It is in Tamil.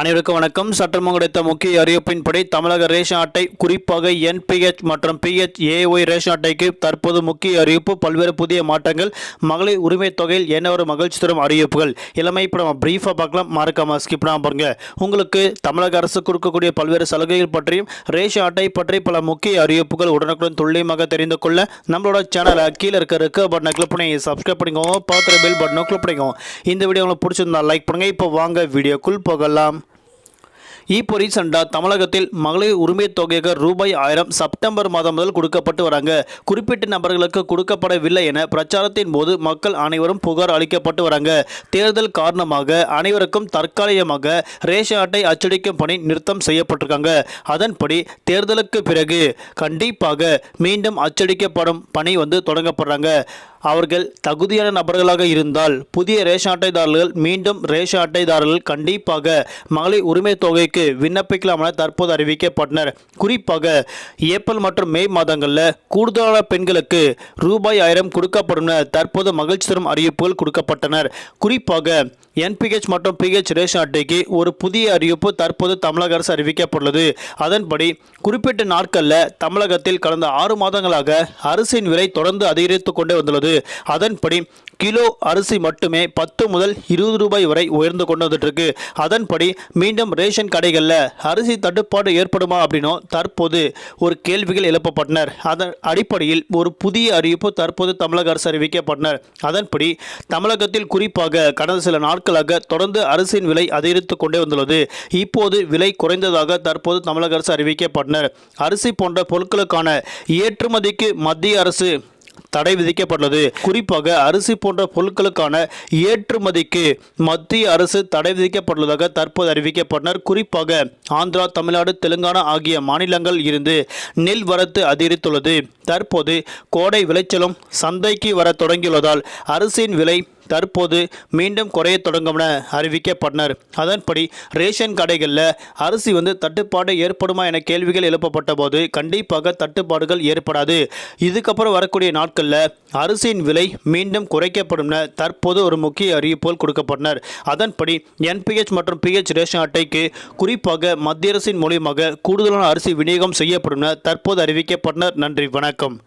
அனைவருக்கும் வணக்கம். சட்டமம் கிடைத்த முக்கிய அறிவிப்பின்படி தமிழக ரேஷன் அட்டை குறிப்பாக என்பிஹெச் மற்றும் பிஹெச் ஏஒய் ரேஷன் அட்டைக்கு தற்போது முக்கிய அறிவிப்பு. பல்வேறு புதிய மாற்றங்கள் மகளிர் உரிமை தொகையில் என்ன ஒரு மகிழ்ச்சி தரும் அறிவிப்புகள். இளமை இப்போ நம்ம பிரீஃபாக பார்க்கலாம். மறக்காம ஸ்கிப் பாருங்க. உங்களுக்கு தமிழக அரசு கொடுக்கக்கூடிய பல்வேறு சலுகைகள் பற்றியும் ரேஷன் அட்டை பற்றி பல முக்கிய அறிவிப்புகள் உடனுக்குடன் துல்லியமாக தெரிந்து கொள்ள நம்மளோட சேனலை கீழே இருக்க இருக்க பட்டனை கிளிக் பண்ணி சப்ஸ்கிரைப் பண்ணிக்கோங்க. பார்த்துற பெல் பட்டனை கிளிக் பண்ணிக்கோங்க. இந்த வீடியோ உங்களுக்கு பிடிச்சிருந்தா லைக் பண்ணுங்கள் இப்போ வாங்க வீடியோக்குள் போகலாம். இப்போ ரீசெண்டாக தமிழகத்தில் மகளிர் உரிமை தொகைக்கு ரூபாய் ஆயிரம் செப்டம்பர் மாதம் முதல் கொடுக்கப்பட்டு வராங்க. குறிப்பிட்ட நபர்களுக்கு கொடுக்கப்படவில்லை என பிரச்சாரத்தின் போது மக்கள் அனைவரும் புகார் அளிக்கப்பட்டு வராங்க. தேர்தல் காரணமாக அனைவருக்கும் தற்காலிகமாக ரேஷன் அட்டை அச்சடிக்கும் பணி நிறுத்தம் செய்யப்பட்டிருக்காங்க. அதன்படி தேர்தலுக்கு பிறகு கண்டிப்பாக மீண்டும் அச்சடிக்கப்படும் பணி வந்து தொடங்கப்படுறாங்க. அவர்கள் தகுதியான நபர்களாக இருந்தால் புதிய ரேஷன் அட்டைதாரர்கள் மீண்டும் ரேஷன் அட்டைதாரர்கள் கண்டிப்பாக மகளிர் உரிமை தொகைக்கு விண்ணப்பிக்கலாம் என தற்போது அறிவிக்கப்பட்டனர். குறிப்பாக ஏப்ரல் மற்றும் மே மாதங்களில் கூடுதலான பெண்களுக்கு ரூபாய் ஆயிரம் கொடுக்கப்படும் என தற்போது மகிழ்ச்சி தரும் அறிவிப்புகள் கொடுக்கப்பட்டனர். குறிப்பாக என்பிஹெச் மற்றும் பிஹெச் ரேஷன் அட்டைக்கு ஒரு புதிய அறிவிப்பு தற்போது தமிழக அரசு அறிவிக்கப்பட்டுள்ளது. அதன்படி குறிப்பிட்ட நாட்களில் தமிழகத்தில் கடந்த ஆறு மாதங்களாக அரிசியின் விலை தொடர்ந்து அதிகரித்து கொண்டே வந்துள்ளது. அதன்படி கிலோ அரிசி மட்டுமே பத்து முதல் இருபது ரூபாய் வரை உயர்ந்து கொண்டு வந்துட்டு இருக்கு. அதன்படி மீண்டும் ரேஷன் கடை கடைகளில் அரிசி தட்டுப்பாடு ஏற்படுமா அப்படின்னும் தற்போது ஒரு கேள்விகள் எழுப்பப்பட்டனர். அதன் அடிப்படையில் ஒரு புதிய அறிவிப்பு தற்போது தமிழக அரசு அறிவிக்கப்பட்டனர். அதன்படி தமிழகத்தில் குறிப்பாக கடந்த சில நாட்களாக தொடர்ந்து அரிசியின் விலை அதிகரித்து கொண்டே வந்துள்ளது. இப்போது விலை குறைந்ததாக தற்போது தமிழக அரசு அறிவிக்கப்பட்டனர். அரிசி போன்ற பொருட்களுக்கான ஏற்றுமதிக்கு மத்திய அரசு தடை விதிக்கப்பட்டுள்ளது. குறிப்பாக அரிசி போன்ற பொருட்களுக்கான ஏற்றுமதிக்கு மத்திய அரசு தடை விதிக்கப்பட்டுள்ளதாக தற்போது அறிவிக்கப்பட்டனர். குறிப்பாக ஆந்திரா தமிழ்நாடு தெலுங்கானா ஆகிய மாநிலங்கள் இருந்து நெல் வரத்து அதிகரித்துள்ளது. தற்போது கோடை விளைச்சலும் சந்தைக்கு வர தொடங்கியுள்ளதால் அரிசியின் விலை தற்போது மீண்டும் குறைய தொடங்கும் என அறிவிக்கப்பட்டனர். அதன்படி ரேஷன் கடைகளில் அரிசி வந்து தட்டுப்பாடு ஏற்படுமா என கேள்விகள் எழுப்பப்பட்ட போது கண்டிப்பாக தட்டுப்பாடுகள் ஏற்படாது. இதுக்கப்புறம் வரக்கூடிய நாட்கள் நாட்களில் அரிசியின் விலை மீண்டும் குறைக்கப்படும் என தற்போது ஒரு முக்கிய அறிவிப்போல் கொடுக்கப்பட்டனர். அதன்படி என்பிஹெச் மற்றும் பிஹெச் ரேஷன் அட்டைக்கு குறிப்பாக மத்திய அரசின் மூலியமாக கூடுதலான அரிசி விநியோகம் செய்யப்படும் என தற்போது அறிவிக்கப்பட்டனர். நன்றி வணக்கம்.